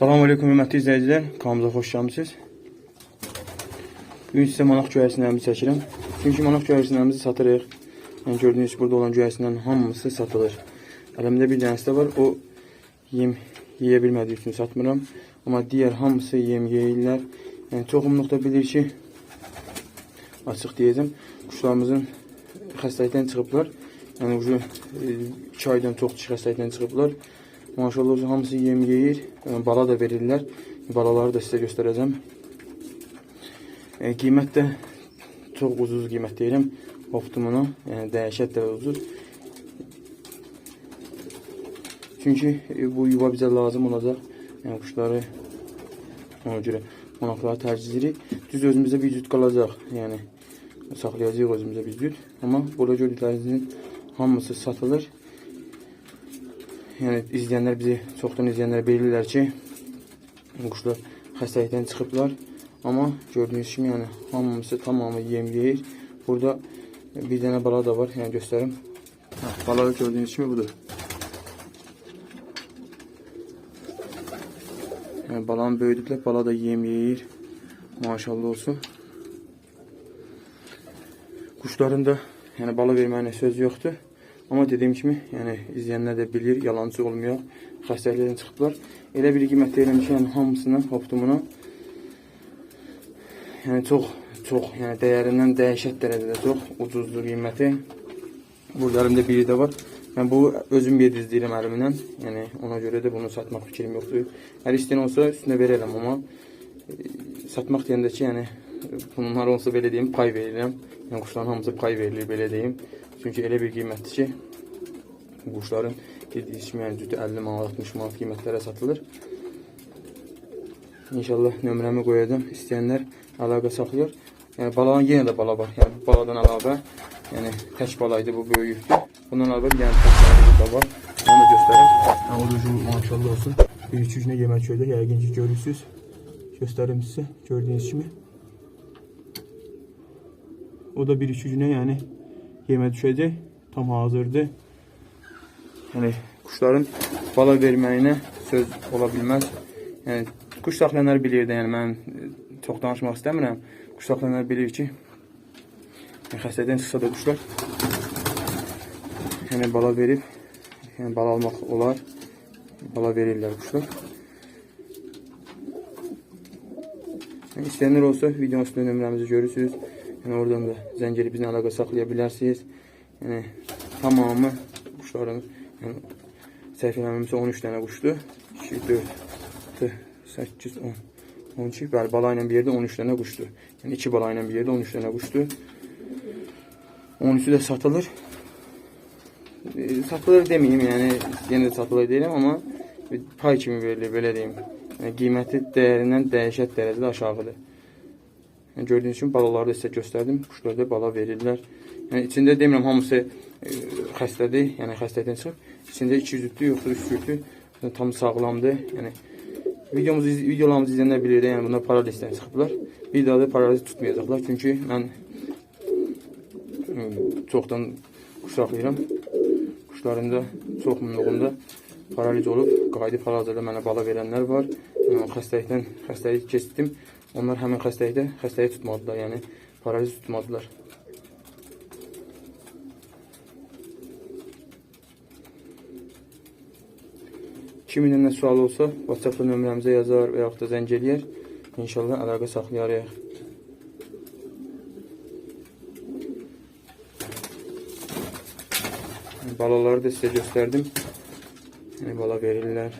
Salam aleyküm hörmətli izləyicilər. Kanalımıza xoş gəlmisiniz. Bugün sizə manaq göyərsinlərimizi çəkirəm. Çünki manaq göyərsinlərimizi satırıq. Yəni gördüyünüz burada olan göyərsinlərin hamısı satılır. Əlimdə bir dənəsi də var. O yem yeyə bilmədiyi üçün satmıram. Amma digər hamısı yem yeyirlər. Yəni çoxumluqda bilir ki, açıq deyəcəm, quşlarımızın xəstəlikdən çıxıblar. Yəni ucu 2 aydan çox xəstəlikdən çıxıblar. Maşallah hamısı yem yeyir. Yəni, bala da verirlər. Balaları da sizə göstərəcəm. E, qiymət də çox ucuz qiymət deyirəm. Optimuna, yəni dəhşət də ucuz. Çünki e, bu yuva bizə lazım olacaq. Yəni quşları ona görə manaqları tərcih. Düz özümüzdə bir cüt qalacaq. Yəni saxlayacağıq özümüzə bir cüt. Amma burada gördüklərinizin hamısı satılır. Yəni izləyənlər bizi çoxdan izləyənlər bilirlər ki, quşlar xəstəlikdən çıxıblar. Amma gördüyünüz kimi, yəni hamısı tamamı yem yeyir. Burada bir dənə bala da var, yəni göstərim. Hə, Bala gördüyünüz kimi budur. Yəni balanı böyüdüblər, bala da yem yeyir. Maşallah olsun. Quşların da yəni bala verməyinə söz yoxdur. Amma dediyim kimi, yəni izləyənlər də bilir, yalancı olmuyor. Xəstəliklərdən çıxıblar. Elə bir qiymət deyirəm ki, yəni hamısının optimuna yəni çox çox, yəni dəyərindən dəhşət dərəcədə çox ucuzdur qiyməti. Burada əlimdə biri də var. Mən bu özüm yedizdirirəm əlimlə. Yəni ona görə də bunu satmaq fikrim yoxdur. Hər istəyən olsa üstünə verərəm, amma e, satmaq deyəndə ki, yəni bunlar olsa belə deyim, pay verirəm. Yəni quşların hamısı pay verilir belə deyim. Çünki bir qiymətdir ki, quşların yəni cütü 50 manat, 60 manat qiymətlərə satılır. İnşallah nömrəmi qoyacağam. İstəyənlər əlaqə saxlayır. Yəni balanın yenə də bala var. Yəni baladan əlavə, yəni tək bala idi bu böyükdür. Bundan əlavə bir dənə tək bala da var. Onu da göstərim. Yəni, o ucu maşallah olsun. Bir üç günə yemək köydə yəqin ki görürsüz. Göstərim sizə gördüyünüz kimi. O da bir üç günə yəni yemə düşəcək. Tam hazırdır. Yəni quşların bala verməyinə söz ola bilməz. Yəni quş saxlayanlar bilir də, yəni mən e, çox danışmaq istəmirəm. Bilir ki, yəni, xəstədən çıxsa da quşlar yəni bala verib, yəni bala almaq olar. Bala verirlər quşlar. Yəni, olsa videonun üstündə nömrəmizi görürsünüz. Yəni oradan da əlaqə saxlaya bilərsiniz. Yəni tamamı quşların yəni səhv eləmirəmsə 13 dənə quşdur. 2 4 8 10 12 bəli bala bir yerdə 13 dənə quşdur. Yəni 2 bala bir yerdə 13 dənə quşdur. 13-ü də satılır. E, satılır deməyim, yəni yenə də satılır deyirəm, amma pay kimi verilir, belə deyim. Yəni qiyməti dəyərindən dəhşət dərəcədə aşağıdır. Yəni, gördüyünüz kimi balaları da sizə göstərdim. Quşlar da bala verirlər. Yəni içində demirəm hamısı e, xəstədir, yəni xəstəlikdən çıxıb. İçində 2 cütlü yoxsa 3 cütlü yəni, tam sağlamdır. Yəni videomuzu videolarımızı izləyənlər bilir yəni bunlar paralizdən çıxıblar. Bir daha da paraliz tutmayacaqlar. Çünki mən e, çoxdan quş saxlayıram. Quşların da çoxunluğunda paraliz olub, qayıdıb hal-hazırda mənə bala verənlər var. Xəstəlikdən xəstəlik keçdim. Onlar həmin xəstəlikdə xəstəlik tutmadılar, yəni paraliz tutmadılar. Kimin nə sual olsa, WhatsApp nömrəmizə yazar və yaxud da zəng eləyər. İnşallah əlaqə saxlayarıq. Balaları da sizə göstərdim. Yəni bala verirlər.